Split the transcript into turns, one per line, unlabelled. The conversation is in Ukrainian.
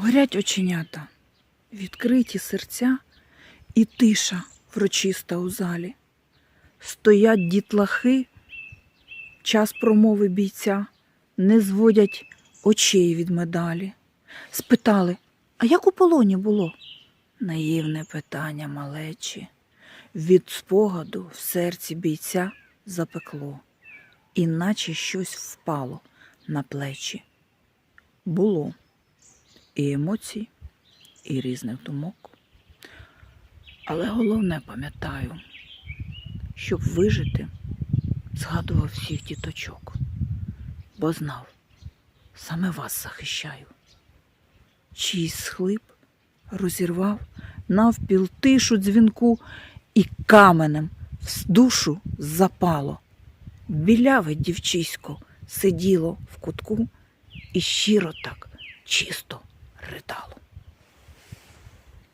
Горять оченята, відкриті серця і тиша врочиста у залі. Стоять дітлахи, час промови бійця, не зводять очей від медалі. Спитали, а як у полоні було? Наївне питання малечі. Від спогаду в серці бійця запекло, іначе щось впало на плечі. Було і емоцій, і різних думок. Але головне пам'ятаю, щоб вижити, згадував всіх діточок, бо знав, саме вас захищаю. Чийсь схлип розірвав навпіл тишу дзвінку і каменем в душу запало. Біляве дівчисько сиділо в кутку і щиро так чисто ридало.